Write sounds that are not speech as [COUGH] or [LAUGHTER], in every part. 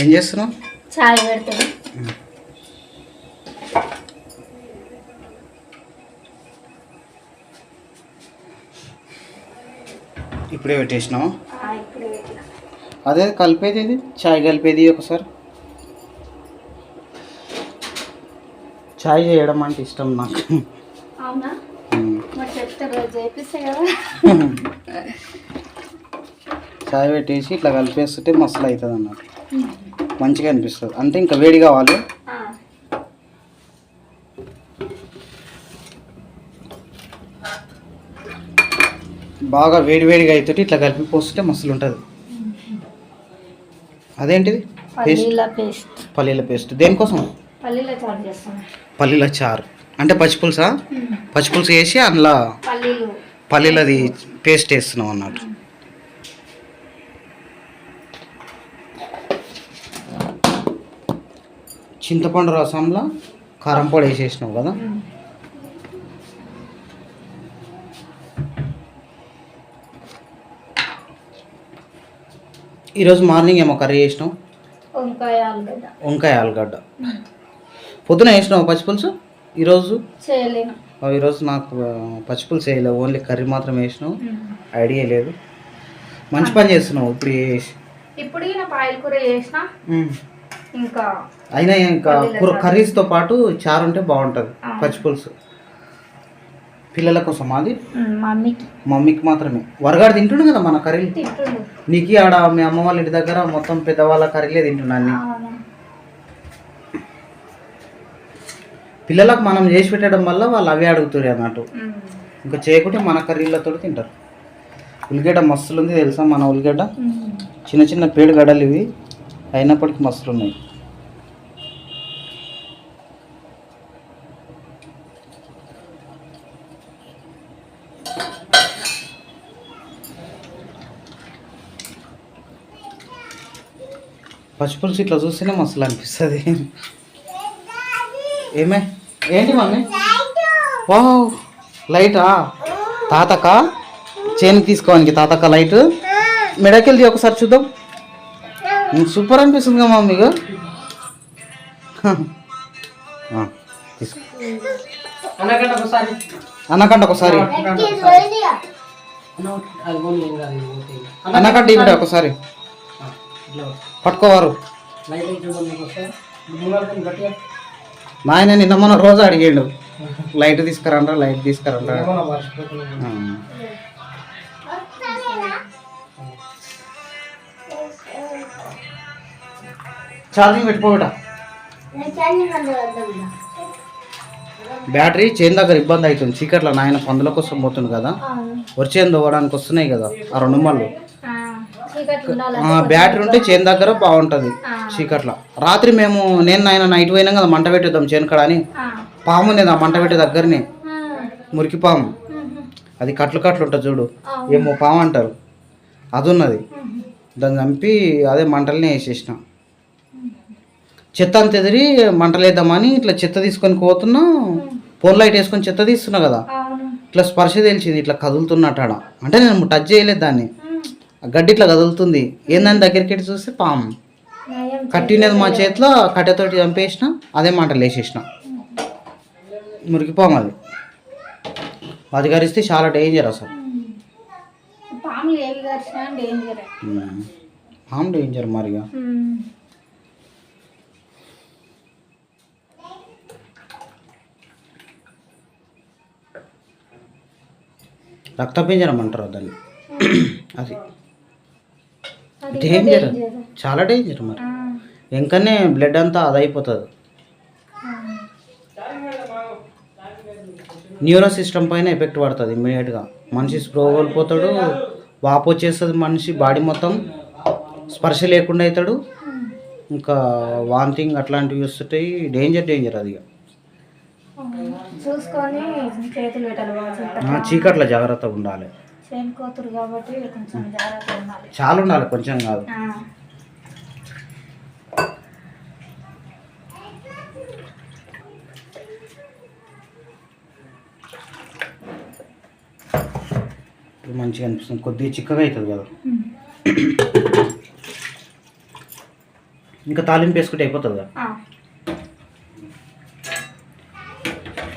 ఏం చేస్తున్నావు? చాయ్ పెడుతుంది ఇప్పుడే పెట్టేసినావు? అదే కలిపేది ఇది చాయ్ కలిపేది ఒకసారి. చాయ్ చేయడం అంటే ఇష్టం నాకు. [LAUGHS] చాయ్ పెట్టేసి ఇట్లా కలిపేస్తుంటే మస్తు అవుతుంది అన్నట్టు మంచిగా అనిపిస్తుంది. అంటే ఇంకా వేడి కావాలి. బాగా వేడి వేడిగా అవుతుంటే ఇట్లా కలిపి పోస్తుంటే మస్తు ఉంటుంది. అదేంటిది? పేస్ట్ పల్లీల పేస్ట్ దేనికోసం? పల్లీల చారు అంటే పచ్చిపులుసా పచ్చిపులుసు వేసి అందులో పల్లీలు. పల్లీలది పేస్ట్ వేస్తున్నాం అన్నట్టు. చింతపండు రసంలో కారం పొడి వేసేసినావు కదా? ఈరోజు మార్నింగ్ ఏమో కర్రీ చేసినాం వంకాయ ఆలుగడ్డ. పొద్దున వేసినావు పచ్చిపులుసు ఈరోజు? ఈరోజు నాకు పచ్చిపులుసు వేయలేవు ఓన్లీ కర్రీ మాత్రం వేసినావు. ఐడియా లేదు. మంచి పని చేస్తున్నావు ఇప్పుడు ఇప్పుడు పాయల కూర చేసిన. ఇంకా అయినా ఇంకా కూర కర్రీస్తో పాటు చారు ఉంటే బాగుంటుంది. పచ్చిపులుసు పిల్లల కోసం అది మమ్మీకి మమ్మీకి మాత్రమే. వరగాడు తింటుండు కదా మన కర్రీలు? నీకు ఆడ మీ అమ్మ వాళ్ళ ఇంటి దగ్గర మొత్తం పెద్దవాళ్ళ కర్రీలే తింటున్నా అన్ని. అవును. పిల్లలకు మనం చేసి పెట్టడం వల్ల వాళ్ళు అవే అడుగుతారు అన్నట్టు. ఇంకా చేయకుంటే మన కర్రీలతో తింటారు. ఉల్లిగడ్డ మస్తులు ఉంది తెలుసా మన ఉల్లిగడ్డ. చిన్న చిన్న పేడు ఇవి. అయినప్పటికీ మస్తులు ఉన్నాయి పచ్చిపులుసు ఇట్లా చూస్తేనే మస్తులు అనిపిస్తుంది. ఏమే? ఏంటి మమ్మీ? వావ్! లైటా? తాతక చేను తీసుకోవానికి తాతక లైట్? మెడకెళ్ళి ఒకసారి చూద్దాం. సూపర్ అనిపిస్తుంది కదా మమ్మీగా తీసుకో. అన్నకంట ఒకసారి అన్నకంట ఇవిడ ఒకసారి. పట్టుకోవారు. నాయన నిన్న మొన్న రోజు అడిగాడు. లైట్ తీసుకురండ్రా లైట్ తీసుకురండ్రా. ఛార్జింగ్ పెట్టుకోబెట బ్యాటరీ చేను దగ్గర ఇబ్బంది అవుతుంది. చీకట్లో నాయన పందుల కోసం పోతుంది కదా. వచ్చేది తవ్వడానికి వస్తున్నాయి కదా ఆ రెండు మళ్ళు. బ్యాటరీ ఉంటే చేను దగ్గర బాగుంటుంది. చీకట్లో. రాత్రి మేము నేను నాయన నైట్ పోయినాం కదా మంట పెట్టేద్దాం చేను కాడ అని. పాము ఉంది ఆ మంట పెట్టే దగ్గరనే. మురికి పాము. అది కట్లు కట్లు ఉంటుంది చూడు. ఏమో పాము అంటారు. అది ఉన్నది. దాన్ని చంపి అదే మంటలనే వేసేసిన. చెత్త అంత ఎదిరి మంటలు వేద్దామని ఇట్లా చెత్త తీసుకొని పోతున్నా. ఫోన్ లైట్ వేసుకొని చెత్త తీస్తున్నా కదా. ఇట్లా స్పర్శ తెలిసింది ఇట్లా కదులుతున్నట్టు అంటే నేను టచ్ చేయలేదు దాన్ని. గడ్డి ఇట్లా కదులుతుంది. ఏందని దగ్గరికి చూస్తే పాము. కట్టినది మా చేతిలో కట్టెతోటి చంపేసిన అదే మంటలు వేసేసిన మురికి పాము అది. అది కరిస్తే చాలా డేంజర్ అసలు. పాము డేంజర్. మరిగా రక్తపింజరం అంటారు దాన్ని. అది. డేంజర్. చాలా డేంజర్ మరి. ఆ. ఇంకనే బ్లడ్ అంతా అదైపోతుంది. న్యూరో సిస్టమ్ పైన ఎఫెక్ట్ పడుతుంది ఇమ్మీడియట్గా మనిషి స్ప్రో కోల్పోతాడు వాపు వచ్చేస్తుంది మనిషి బాడీ మొత్తం. స్పర్శ లేకుండా అవుతాడు ఇంకా వాంతింగ్ అట్లాంటివి వస్తుంటాయి. డేంజర్ డేంజర్ అది చీకట్లో జాగ్రత్తగా ఉండాలి. చేను కోతురు కాబట్టి కొంచెం జాగ్రత్త ఉండాలి. చాలా ఉండాలి కొంచెం కాదు. మంచిగా అనిపిస్తుంది. కొద్దిగా చిక్కగా అవుతుంది కదా. ఇంకా తాలింపు వేసుకుంటే అయిపోతుంది కదా.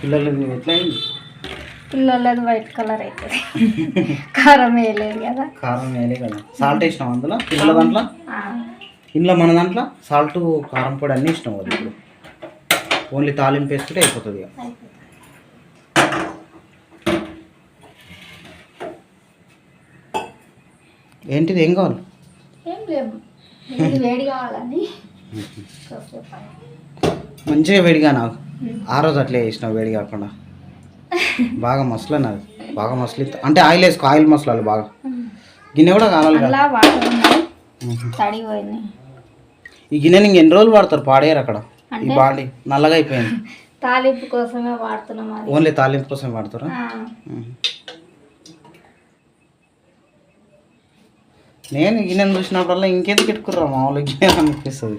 పిల్లలు ఎట్లా అయింది? పిల్లలది వైట్ కలర్ అవుతుంది కారం వేయలేదు కదా. కారం వేయలే కదా. సాల్ట్ వేసినాం అందులో? పిల్లల దాంట్లో. ఇంట్లో మన దాంట్లో? సాల్ట్ కారం పొడి అన్నీ ఇష్టం అది ఇప్పుడు. ఓన్లీ తాలింపు వేసుకుంటే అయిపోతుంది. ఏంటిది? ఏం కావాలి? ఏం వేడి కావాలని. మంచిగా వేడిగా నాకు. ఆ రోజు అట్లే వేసినావు వేడి కాకుండా. బాగా మసలు నాది బాగా మసలి అంటే ఆయిల్ వేసుకో ఆయిల్ మసలాలి బాగా. గిన్నె కూడా కావాలి కదా? ఈ గిన్నెని ఇంక ఎన్ని రోజులు వాడతారు? పాడేయరు అక్కడ. ఈ? బాండి నల్లగా అయిపోయింది. [LAUGHS] తాలింపు కోసమే వాడుతున్నాం అది. ఓన్లీ తాలింపు కోసం వాడతారా. నేను గిన్నెను చూసినప్పుడల్లా ఇంకెందుకు పెట్టుకుర్రా? మామూలు గిన్నె అనిపిస్తుంది.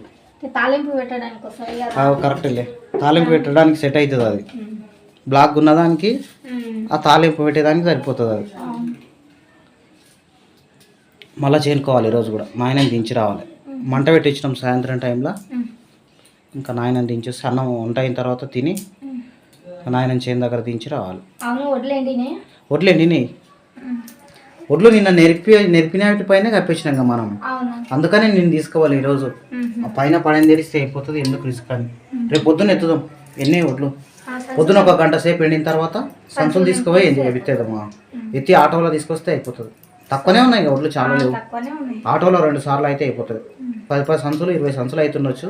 తాలింపు పెట్టడానికి అవి కరెక్ట్లే తాలింపు పెట్టడానికి సెట్ అవుతుంది అది. బ్లాక్ ఉన్నదానికి. ఆ తాలింపు పెట్టేదానికి సరిపోతుంది అది. మళ్ళీ చేనుకోవాలి ఈరోజు కూడా. మా ఆయన దించి రావాలి. మంట పెట్టించినాం సాయంత్రం టైంలో. ఇంకా నాయన దించేసి అన్నం వంట అయిన తర్వాత తిని. నాయన చేను దగ్గర దించి రావాలి. అవును వడ్లేండినే వడ్లు ఎండినాయి వడ్లు నిన్న నెరిపి నెరిపిన పైన కప్పించినాం కదా మనం. అందుకనే నేను తీసుకోవాలి ఈరోజు. ఆ పైన పైన తెరిస్తే అయిపోతుంది ఎందుకు రిస్క్ అని. రేపు పొద్దున్న ఎత్తుదాం. ఎన్ని సరే. పొద్దున ఒక గంట సేపు ఎండిన తర్వాత సంచులు తీసుకుపోయి ఎత్తేదమ్మా ఎత్తి ఆటోలో తీసుకొస్తే అయిపోతుంది. తక్కువనే ఉన్నాయి ఇక వడ్లు చాలా లేవు. ఆటోలో రెండు సార్లు అయితే అయిపోతుంది. పది పది సంచులు ఇరవై సంచులు అవుతుండొచ్చు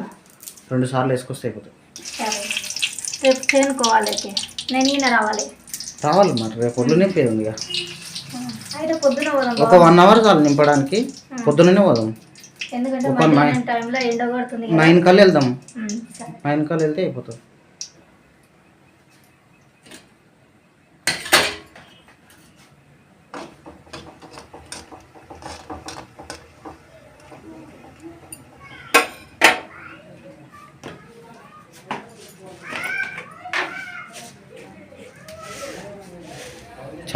రెండు సార్లు వేసుకొస్తే అయిపోతుంది. నేను రావాలి. రావాలి మరి రేపు వడ్లు నింపేది ఉంది ఒక వన్ అవర్ చాలు నింపడానికి. పొద్దుననే పోదాం. ఎందుకంటే ఒక నైన్ కల్లా వెళ్దాం. నైన్ కల్లా వెళ్తే అయిపోతుంది.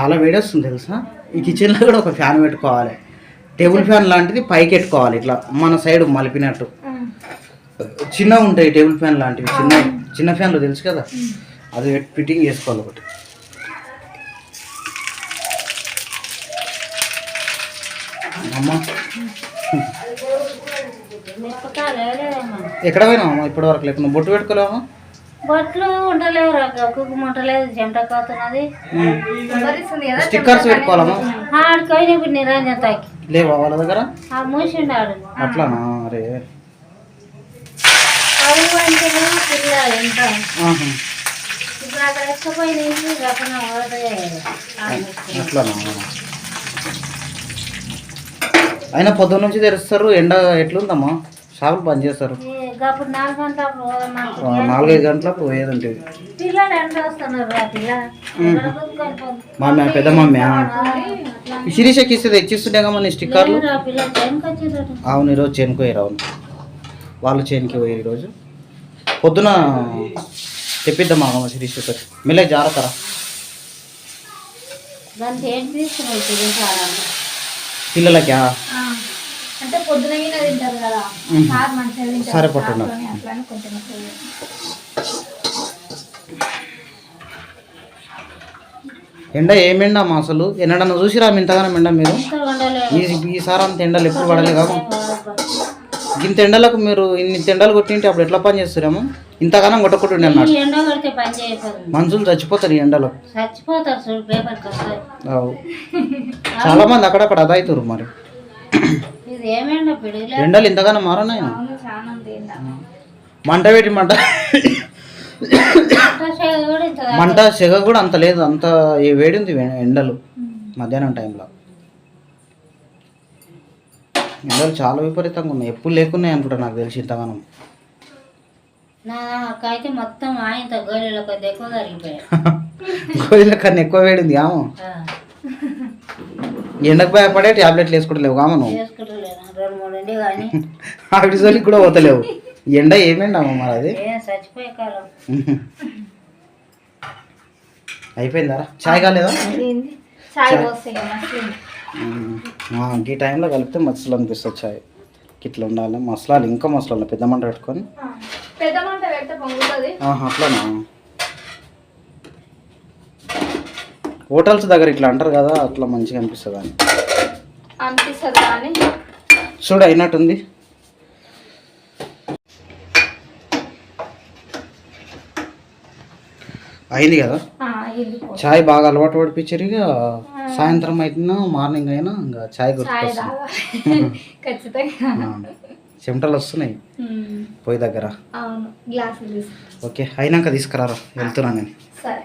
చాలా వేడి వస్తుంది తెలుసా? ఈ కిచెన్లో కూడా ఒక ఫ్యాన్ పెట్టుకోవాలి. టేబుల్ ఫ్యాన్ లాంటిది పైకి పెట్టుకోవాలి ఇట్లా మన సైడ్ మలిపినట్టు. ఉమ్, చిన్నగా ఉంటాయి టేబుల్ ఫ్యాన్ లాంటివి చిన్న చిన్న ఫ్యాన్లు తెలుసు కదా? అది ఫిట్టింగ్ చేసుకోవాలి ఒకటి. అమ్మా. ఎక్కడ పోయినావు అమ్మా ఇప్పటి వరకు లేకుండా బొట్టు పెట్టుకోలేవా బొట్లు ఉండలేవు రా కుక్కు ముట్టలేదు చెమట కాతున్నది స్టిక్కర్స్ పెట్టుకోవాలమ్మా ఆడికి పోయిన ఇప్పుడు నిరంజన తాకి. లేవా వాళ్ళ దగ్గర? ఆ మూసిండు ఆడు. అట్లానా? అరే. అది అంటే పిల్ల ఎంత ఆహా. ఇప్పుడు అక్కడ ఎక్కపోయిన గప్పన అట్లానా? అయినా పొద్దున్న నుంచి తెరుస్తారు ఎండ ఎట్లుందమ్మా? షాపులు బంద్ చేస్తారు. అప్పుడు నాలుగు గంటల పోదాం నాలుగైదు గంటలకు పోయేది ఉంటుంది పిల్లలు ఎంత వస్తున్నారు రా పిల్ల. ఎక్కడ కొనుక్కొని పోదు. మమ్మీ పెద్ద మమ్మీ శిరీషకి ఇస్తే తెచ్చిస్తుండే కమ్మా నీ స్టిక్కర్లు? లేదురా పిల్ల టైంకి వచ్చిందట అవును ఈరోజు చేనుకు పోయారు అవును. వాళ్ళు చేనుకి పోయారు ఈరోజు పొద్దున తెప్పిద్దాం అమ్మ శిరీష్ ఒకటి. మెల్లగా జాగ్రత్తరా దానికి తీసుకున్నావు అంటే పొద్దున తింటారు కదా. సార్ మంచిగా తింటారు. సరే కొంచెం. ఎండ ఏమెండ అమ్మా అసలు? ఎన్నడన్నా చూసిరా ఇంతగానం ఎండ మీరు? ఈ ఈసారి అంత ఎండలు ఎప్పుడు పడలే కాదు ఇంత ఎండలకు మీరు ఇన్ని ఎండలు కొట్టింటే అప్పుడు ఎట్లా పని చేస్తారేమో ఇంతగానం కొట్టకుంటుండే అన్నాడు. మనుషులు చచ్చిపోతారు ఈ ఎండలో. చాలా మంది అక్కడక్కడ అదవుతారు మరి. ఇది ఏమేండ పిడిలే ఎండలు ఇంతగానం ఎండ. మంట పెట్టి మంట. మంట సెగ కూడా అంత లేదు. అంత ఈ వేడి ఉంది ఎండలు మధ్యాహ్నం టైంలో. ఎండలు చాలా విపరీతంగా ఉన్నాయి. ఎప్పుడు లేకున్నాయి అనుకుంటా నాకు తెలిసి ఇంతగానం. నాకైతే మొత్తం ఆయన గోళీలో కొద్ది ఎక్కువ జరిగిపోయాయి. గోళీల కన్నా ఎక్కువ వేడి ఉంది ఆమె ఎండకు భయపడే టాబ్లెట్లు వేసుకోవట్లేవు కామ ఉండి కానీ [LAUGHS] ఆవిడ జోలికి కూడా పోతలేవు. ఎండ ఏమేండి అమ్మ మరి అది? ఏం చచ్చిపోయే కాలం. [LAUGHS] అయిపోయిందా? చాయ్ కాలేదా? చాయ్ ఈ టైంలో కలిపితే మచ్చలు అనిపిస్తుంది చాయ్. ఇట్లా ఉండాలి. మసలాలు ఇంకా మసలాలి. పెద్ద మంట పెట్టుకొని. ఆ, పెద్ద మంట పెడితే పొంగుతుంది. ఆహా, అట్లానా? హోటల్స్ దగ్గర ఇట్లా అంటారు కదా అట్లా మంచిగా అనిపిస్తుంది అని? అనిపిస్తుంది కానీ చూడు అయినట్టుంది. అయింది కదా? చాయ్ బాగా అలవాటు పడిపించారు ఇక. సాయంత్రం అయినా మార్నింగ్ అయినా ఇంకా చాయ్ గుర్తుకొస్తుంది. [LAUGHS] చెమటలు వస్తున్నాయి. పొయ్యి దగ్గర. ఓకే అయినాక తీసుకురారా? వెళ్తున్నా నేను. సరే.